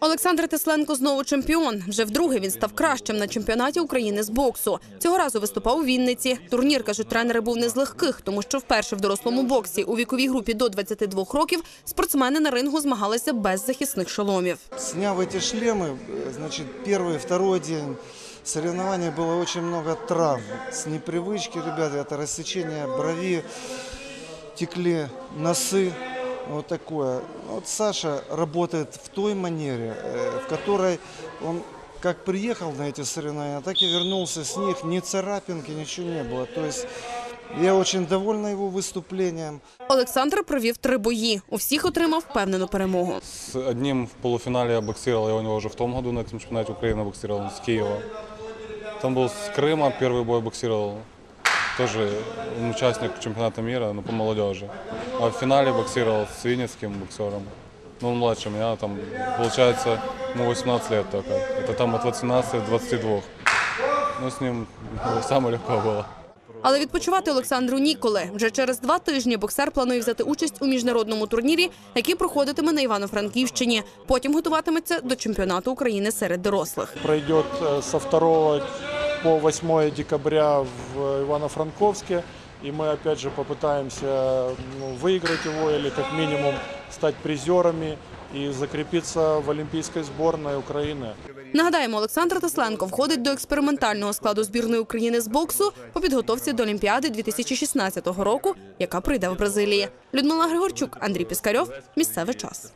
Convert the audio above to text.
Олександр Тесленко знову чемпіон. Вже вдруге він став кращим на чемпіонаті України з боксу. Цього разу виступав у Вінниці. Турнір, кажуть тренери, був не з легких, тому що вперше в дорослому боксі у віковій групі до 22 років спортсмени на рингу змагалися без захисних шоломів. Сняв эти шлемы, э, значит, первый, второй день соревнований было очень много травм. С непривычки, ребята, это рассечение брови, текли носы, вот такое. Вот Саша работает в той манере, э, в которой он как приехал на эти соревнования, так и вернулся с них. Ни царапинки, ничего не было. То есть я очень довольна его выступлением. Олександр провів три бої. У всіх отримав впевнену перемогу. С одним в полуфинале я боксировал, я у него уже в том году на этом чемпионате Украины боксировал, он с Киева. Там был с Крыма, первый бой боксировал. Тоже он участник чемпионата мира, но по молодежи. А в финале боксировал с винницким боксером. Ну, он младше меня, там, получается, ему 18 лет только. Это там от 18 до 22. Ну, с ним ну, самое легко было. Але відпочивати Олександру ніколи. Вже через два тижні боксер планує взяти участь у міжнародному турнірі, який проходитиме на Івано-Франківщині. Потім готуватиметься до чемпіонату України серед дорослих. пройдет э, со 2 по 8 декабря в Ивано-Франковске. И мы опять же попытаемся ну, выиграть его или как минимум стать призерами и закрепиться в Олимпийской сборной Украины. Нагадаємо, Олександр Тесленко входить до експериментального складу збірної України з боксу по підготовці до Олімпіади 2016 року, яка прийде в Бразилії. Людмила Григорчук, Андрій Піскарьов. Місцевий час.